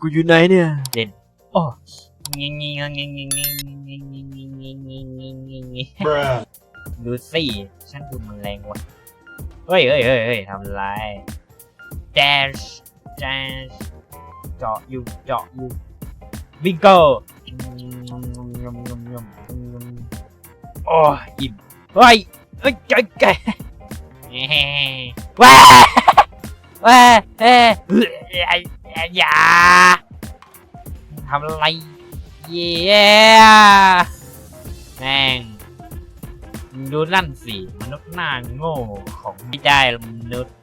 กูอยู่ไหนเนี่ยเด่นอ๋อดูสิฉันดูมันแรงว่ะเฮ้ยเฮ้ยเฮ้ยเฮ้ยทำไรแดนส์แดนส์เจาะอยู่เจาะอยู่บิงโกโอ้อิ่มเฮ้ยเฮ้ยใจแกว้า ว้าเฮ้ยอย่าทำอะไรเย้แม่งดูนั่นสิมนุษย์หน้าโง่ของไม่ได้มนุษย์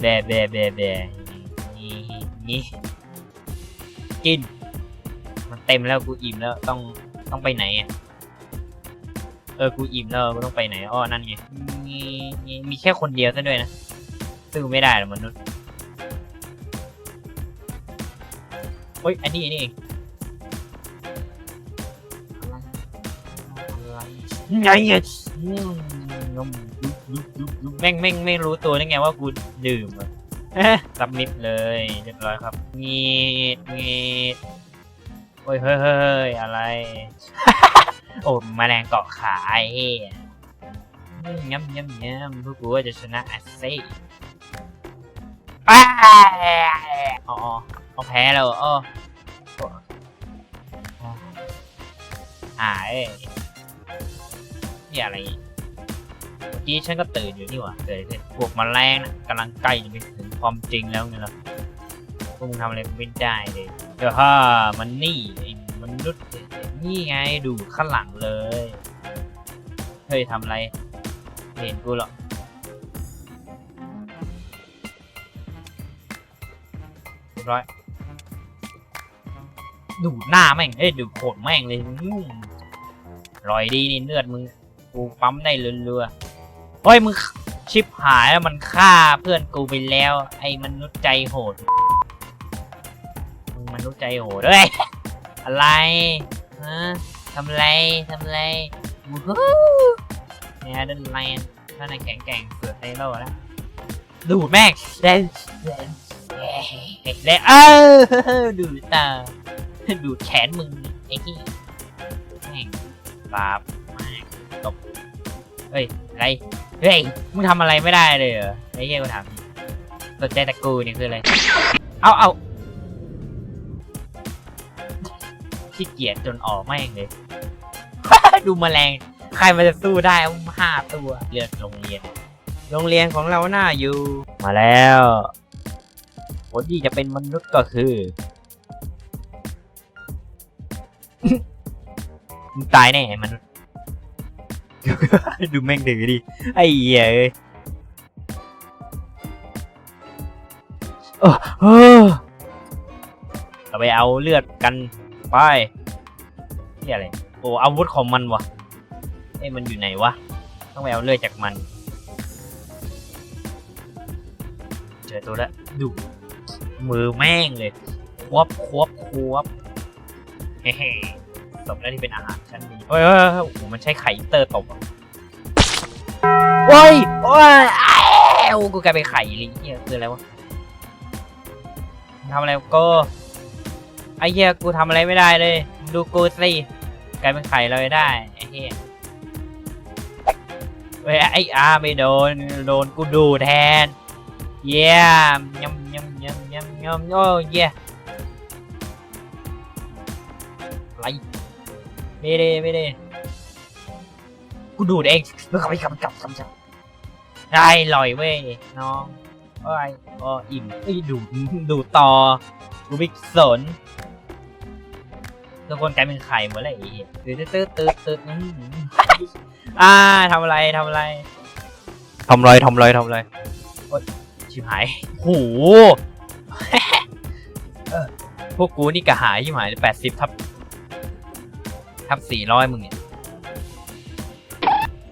แบแบแบแบนี่นี่กิน มันเต็มแล้วกูอิ่มแล้วต้องต้องไปไหนอะเออกูอิ่มแล้วกูต้องไปไหนอ้อนั่นไงมีมีแค่คนเดียวซะด้วยนะสู้ไม่ได้หรอมนุษย์ เฮ้ย อันนี้อันนี้เองอะไรอะไรไงเนี่ยอืมงมยุบยุบยุบยุบแม่งแม่งไม่รู้ตัวได้ไงว่ากูดื่มอะสับมิดเลยเรียบร้อยครับงีดงีดโอ้ยเฮ้ยเฮ้ยเฮ้ยอะไร โอ้แมลงเกาะขาไอ้เหี้ยอืมย้ำย้ำย้ำพวกกูว่าจะชนะแอสซี่อ้าวอ๋ ออ๋อเอาแพ้แล้วเออหายนี่อะไรกเมื่อกี้ฉันก็ตื่นอยู่นี่หว่าเกิดอะไรขึ้นพวกแมลงนะกำลังใกล้จะไปถึงความจริงแล้วไงล่ะพวกมึงทำอะไรไม่ได้เลยเดี๋ยวฮ่ามันนี่ไอ้มนุษย์นี่ไงดูข้างหลังเลยเฮ้ยทำอะไรเห็นกูหรอร้อย ดูดหน้าแม่งเอ้ยดูดโขดแม่งเลยนุ่มอร่อยดีนี่เลือดมึงกูปั๊มได้เรือๆเฮ้ยมึงชิปหายแล้วมันฆ่าเพื่อนกูไปแล้ว ไอ้มนุษย์ใจโหดมึงมนุษย์ใจโหดเฮ้ยอะไรฮะทำไรทำไรวู้ฮู้เนี่ยดันไลนท่านนแข็งแกร่งเสือไซโร่แล้วดูดแม่งเดนเดนเดนเออดูดตา ดูดแขนมึงไอ้ที่แม่งบาปมากเฮ้ย อะไร เฮ้ย มึงทำอะไรไม่ได้เลยเหรอ ไอ้เหี้ยกูถามสนใจแต่กูนี่คืออะไร เอาเอาขี้เกียจจนออกแม่งเลย ดูแมลง ใครมันจะสู้ได้ห้าตัวเลือกโรงเรียน โรงเรียนของเราหน้าอยู่ มาแล้วคนที่จะเป็นมนุษย์ก็คือ มึงตายแน่มนุษย์ดูแม่งถือดิ ไอ้เหี้ยเอ้ยเออเออเราไปเอาเลือดกันไปนี่อะไร โอ้อาวุธของมันวะเอ้ยมันอยู่ไหนวะ ต้องไปเอาเลือดจากมัน เจอตัวละดู มือแม่งเลย ควบควบควบ เฮ้ๆสมแล้วที่เป็นอาหารชั้นดีเฮ้ยเฮ้ยเฮ้ยโอ้โหมันใช้ไข่เตอร์ตบอะโอ้ยโอ้ยอ้าวกูกลายเป็นไข่เลยเฮียคืออะไรวะทำอะไรก็ไอ้เฮียกูทำอะไรไม่ได้เลย ดูกูสิกลายเป็นไข่เลยได้ไอ้เฮียเว้ยไอ้อาไม่โดนโดนกูดูแทน เยี่ยมยำยำยำยำยำโอ้เยี่ ไม่ได้ไม่ได้กูดูดเองเมื่อเขาไปกำกับกำจับได้ลอยเว้ยน้องโอ้ยโอ้อิ่มไอ้ยดูดดูดต่อกูไม่สนทุกคนกลายเป็นไข่หมดเลยไอ้เหี้ยตืดตืดตืดตืดอื้อหืออ่าทำอะไรทำอะไรทำไรทำไรทำไรโอ๊ยชิบหายโหเออพวกกูนี่กระหายชิบหายแปดสิบทับ ทับสี่ร้อยมึงเนี่ย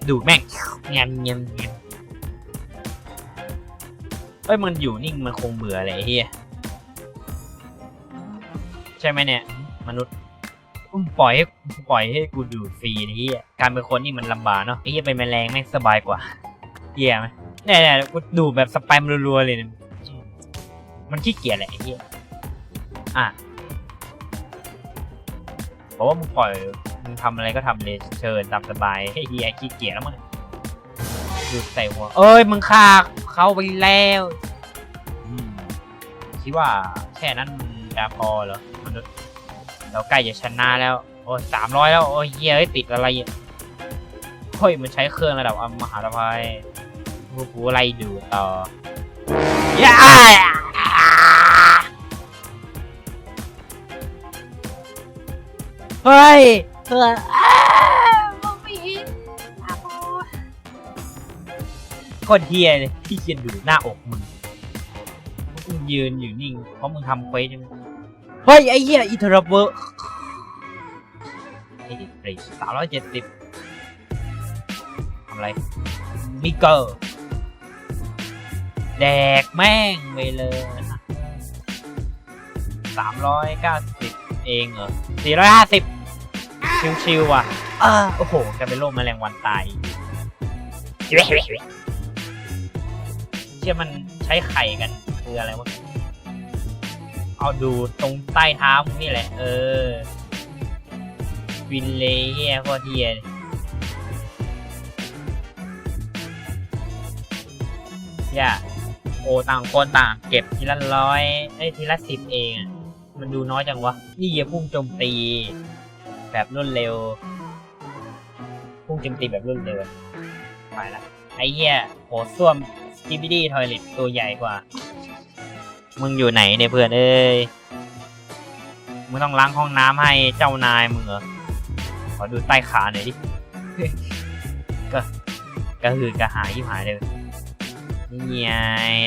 ดูแม่งเงียบเงียบเงียบเอ้ยมันอยู่นิ่งมันคงเบื่อแหละไอ้เฮียใช่ไหมเนี่ย มนุษย์ปล่อยให้ปล่อยให้กูดูฟรีไอ้เฮียการเป็นคนนี่มันลำบากเนาะไอ้เฮียเป็นแมลงแม่งสบายกว่าเฮียไหมเนี่ยเนี่ยกูดูแบบสแปมรัวๆเลยเนี่ยมันขี้เกียจแหละไอ้เฮียอะ เพราะว่ามึงปล่อยมึงทำอะไรก็ทำเลยเชิญตามสบายให้เฮียขี้เกียจแล้วมึงดูใส่หัว เอ้ยมึงฆ่าเขาไปแล้วคิดว่าแค่นั้นจะพอเหรอมนุษย์เราใกล้จะชนะแล้ว โอ้สามร้อยแล้ว โอ้ยเฮียเอ้ยติดอะไรเฮ้ยมันใช้เครื่องระดับมหาภัยกูกูไลดูต่อย่า เฮ้ยเฮ้ยอ้าวมองไม่เห็นตาบอดโคตรเฮียเลยที่เขียนดูหน้าอกมึงมึงยืนอยู่นิ่งเพราะมึงทำเควสใช่ไหมเฮ้ยไอ้เหี้ยอีเทอร์เบอร์ไอ้เด็กสามร้อยเจ็ดสิบทำอะไรมิเกอร์แดกแม่งไปเลยสามร้อยเก้าสิบเองเหรอสี่ร้อยห้าสิบ ชิวๆว่ะเออโอ้โหจะเป็นโรคแมลงวันตายเชื่อมันใช้ไข่กันคืออะไรวะ เอาดูตรงใต้เท้ามึงนี่แหละ เออ วินเลยเฮียโคตรเฮียเลยอย่าโอ้ต่างคนต่างเก็บทีละร้อยไอ้ยทีละสิบเองอะมันดูน้อยจังวะ นี่อย่าพุ่งโจมตี แบบรวดเร็วพุ่งโจมตีแบบรวดเร็วไปละไอ้เหี้ยโหส้วมสกิบิดี้ทอยเลตตัวใหญ่กว่า มึงอยู่ไหนเนี่ยเพื่อนเอ้ยมึงต้องล้างห้องน้ำให้เจ้านายมึงเหรอขอดูใต้ขาหน่อยดิก็กระหืดกระหายยิ่หายเลยนี่ไง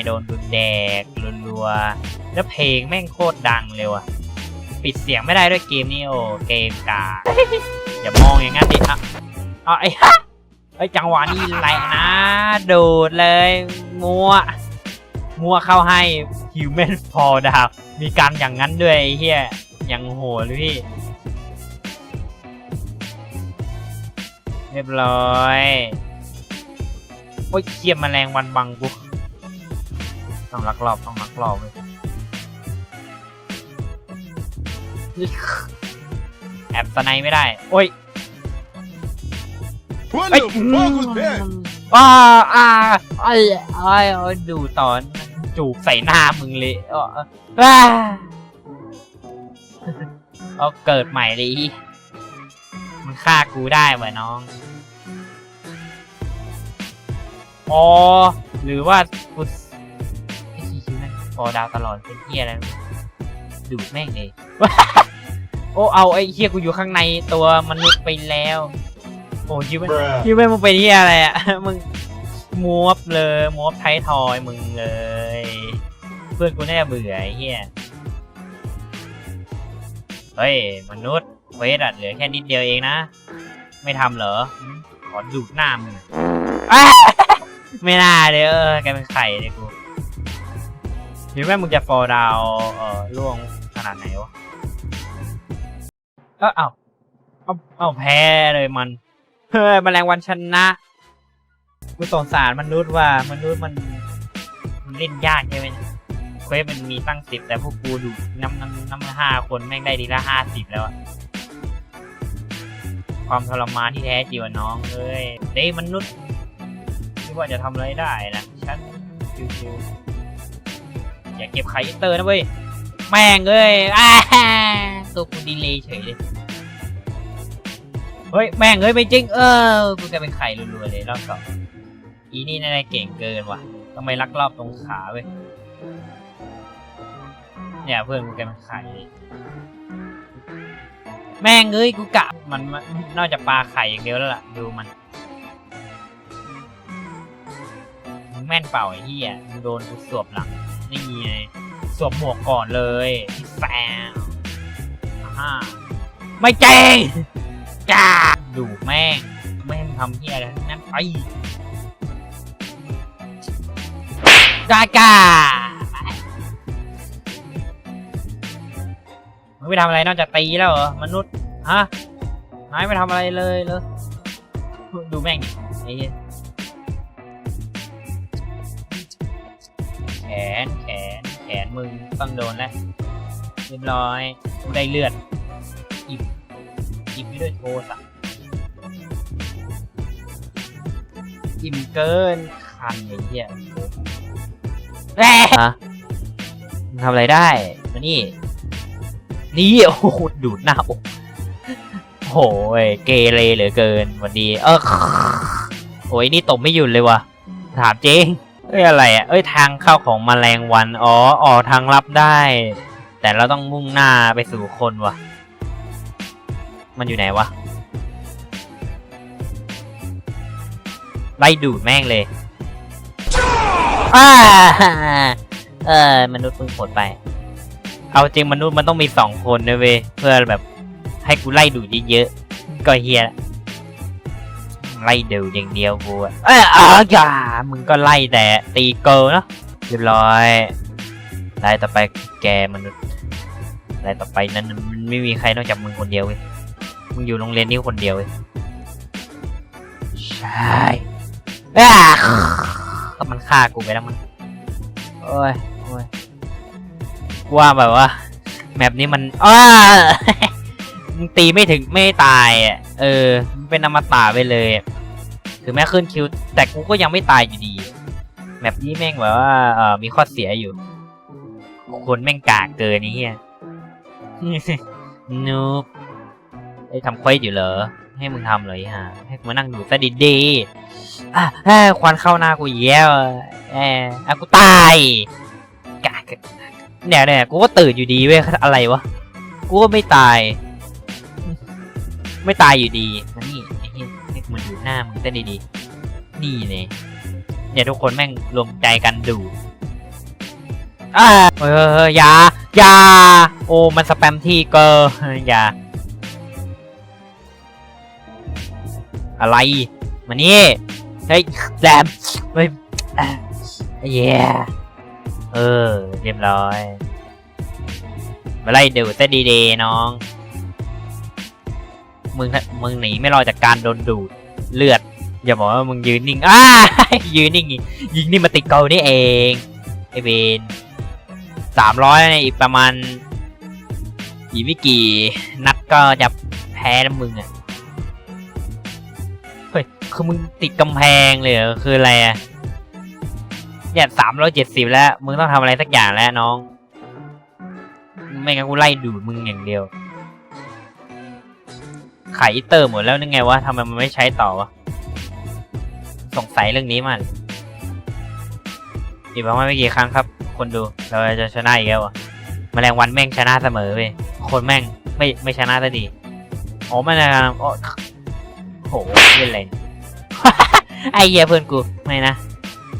โดนดุนแดกรัวๆแล้วเพลงแม่งโคตรดังเลยว่ะ ปิดเสียงไม่ได้ด้วยเกมนี้โอ้เกมกาอย่ามองอย่างนั้นดิอะเอาไอ้ฮะไอ้จังหวะนี้แหละนะโดดเลยมัวมัวเข้าให้ฮิวแมนพอดาบมีการอย่างนั้นด้วยเฮียอย่างโหดเลยพี่ เรียบร้อยโอ้ยเคียมแมลงวันบังกูต้องลักลอบต้องลักลอบเลย แอบสไนไม่ได้ โอ้ย What เอ้ย the fuck was that? อ่าอ่าไอ้ไอ้ไอ้ดูตอนจูบใส่หน้ามึงเลยอ่าอ่าเอาเกิดใหม่เลยอีมันฆ่ากูได้วะน้อง อ๋อ หรือว่ากูไอ้ชี้แม่งพอดาวตลอดเป็นเฮียอะไรดูดแม่งเลย โอ้เอาไอ้เฮียกูอยู่ข้างในตัวมนุษย์ไปแล้ว โอ้คิดว่า Bruh. คิดว่ามึงเป็นเฮียอะไรอะ มึงมวบเลยมวบไทยทอยมึงเลย เพื่อนกูแน่าจะเบื่อไอ้เฮียเฮ้ยมนุษย์เควสอะเหลือแค่นิดเดียวเองนะ ไม่ทำเหรอหืมขอดูดหน้ามึงอ้าไม่น่าเลยเออแกเป็นไข่เลยกูหรือแม่มึงจะฟอร์ดาวเอ่อล่วงขนาดไหนวะ เออเอาเอาเอาแพ้เลยมัน เฮ้ยแมลงวันชนะกูสงสารมนุษย์ว่ามนุษย์มันมันเล่นยากใช่ไหมเนี่ยเควสมันมีตั้งสิบแต่พวกกูดูน้ำน้ำน้ำห้าคนแม่งได้ดีละห้าสิบแล้วอะความทรมานที่แท้จริงวะน้องเอ้ยเด้มนุษย์คิดว่าจะทำอะไรได้นะฉันชิวๆอย่าเก็บไข่อินเตอร์นะเว้ย แม่งเอ้ยอ้าตัวกูดีเลยเฉยเลย เฮ้ย แม่งเฮ้ยไม่จริง เออ กูจะเป็นไข่รัวๆเลยรอบสองอีนี่นาจะเก่งเกินว่ะทำไมลักรอบตรงขาเว้ย เนี่ยเพื่อนกูแกเป็นไข่แม่งเอ้ยกูกะมันมันนอกจากปลาไข่อย่างเดียวแล้วล่ะ ดูมันมึงแม่นเปล่าไอ้เหี้ยมึงโดนกูสวบหลังนี่ไง สวมหมวกก่อนเลยแฟงอ่าไม่เจ๊งจ้าดูแม่ง แม่งทำเฮียอะไรทั้งนั้นไปจ้ากามึงไปทำอะไรนอกจากตีแล้วเหรอ มนุษย์ ฮะนายไม่ทำอะไรเลยเลยดูแม่งไอ้เหี้ยแขน แขน นมึงต้องโดนแล้วเรียบร้อยกูได้เลือดอิ่มอิ่มไปด้วยโทสะอิ่มเกินคันไอ้เหี้ยแหม่ฮะมึงทำอะไรได้มานี่ นี่โอ้โหดูดหน้าอกโอ้ยเกเรเหลือเกินวันดี เออโอ้ยนี่ตบไม่หยุดเลยว่ะ ถามจริง เอ้ยอะไรอะเอ้ยทางเข้าของแมลงวัน อ๋อออกทางลับได้ แต่เราต้องมุ่งหน้าไปสู่คนวะมันอยู่ไหนวะไล่ดูดแม่งเลยอ้าเออมนุษย์มึงโหดไป เอาจริงมนุษย์มันต้องมีสองคนนะเว้ยเพื่อแบบให้กูไล่ดูดเยอะๆก็เฮียละ ไล่ดูดอย่างเดียวกูอะเอ้ยอ๋อย่ามึงก็ไล่แต่ตีเกิลเนาะเรียบร้อยไล่ต่อไปแกมนุษย์ไล่ต่อไปนั้นมันไม่มีใครนอกจากมึงคนเดียวเว้ยมึงอยู่โรงเรียนนี้คนเดียวเว้ยใช่อ้าก็มันฆ่ากูไปแล้วมันโอ้ยโอ้ยกูว่าแบบว่าแมปนี้มันอ้ามึงตีไม่ถึงไม่ตายอะ เออ เป็นอมตะไปเลย ถึงแม้ขึ้นคิว แต่กูก็ยังไม่ตายอยู่ดีแมปนี้แม่งแบบว่าเออมีข้อเสียอยู่ คนแม่งกากเกินนี่เฮียนูบไอ้ทำควสอยู่เหรอ ให้มึงทำเลยฮะให้กูมานั่งอยู่ซะดีๆอะควันเข้าหน้ากูแล้วเอออะกูตายกากเนี่ยเนี่ยกูก็ตื่นอยู่ดีเว้ยอะไรวะ กูก็ไม่ตาย ไม่ตายอยู่ดีมานี่ไอ้เหี้ยให้กูมันอยู่หน้ามึงซะดีๆนี่เนี่ยเนี่ยทุกคนแม่งรวมใจกันดูอ่าเอออย่าอย่าโอ้มันสแปมที่เกอร์อย่าอะไรมานี่เฮ้ยแซมเฮ้ยอะเย้เออเรียบร้อยมาไล่ดูซะดีๆน้อง มึงน่ะมึงหนีไม่รอดจากการโดนดูดเลือด อย่าบอกว่ามึงยืนนิ่งอ้ายืนนิ่งยิงนี่มาติดเกานี่เองไอเวนสามร้อยอีกประมาณอีกไม่กี่นัดก็จะแพ้แล้วมึงอะเฮ้ยคือมึงติดกำแพงเลยเหรอคืออะไรอะเนี่ยสามร้อยเจ็ดสิบแล้ว มึงต้องทำอะไรสักอย่างแล้วน้อง ไม่งั้นกูไล่ดูดมึงอย่างเดียว ขายอีเตอร์หมดแล้วนึกไงวะทำไมมันไม่ใช้ต่อวะสงสัยเรื่องนี้มันอีกประมาณไม่กี่ครั้งครับ คนดูเราจะชนะอีกแล้วอะแมลงวันแม่งชนะเสมอเว้ยคนแม่งไม่ไม่ชนะซะดีโอ้แมลงวันโอ้โหเล่นอะไรเนี่ยไอ้เหี้ยเพื่อนกูไม่นะ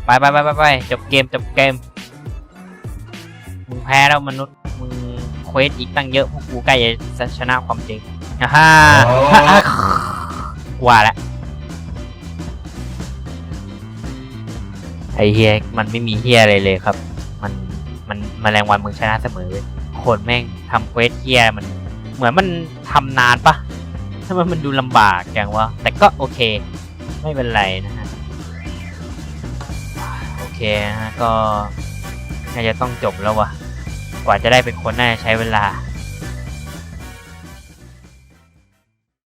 ไปไปไปไปไปจบเกมจบเกมมึงแพ้แล้วมนุษย์มึงเควสอีกตั้งเยอะพวกกูใกล้จะชนะความจริง อ่าฮ่าว่าแล้วไอเฮียมันไม่มีเฮียอะไรเลยครับ มันมันมแมลงวันมึงชนะเสมอเว้ยคนแม่งทำเควสเฮียมัน เหมือนมันทำนานปะทำไมมันดูลำบากจังวะแต่ก็โอเค ไม่เป็นไรนะฮะโอเคนะฮะก็น่าจะต้องจบแล้ววะกว่าจะได้เป็นคนน่าจะใช้เวลา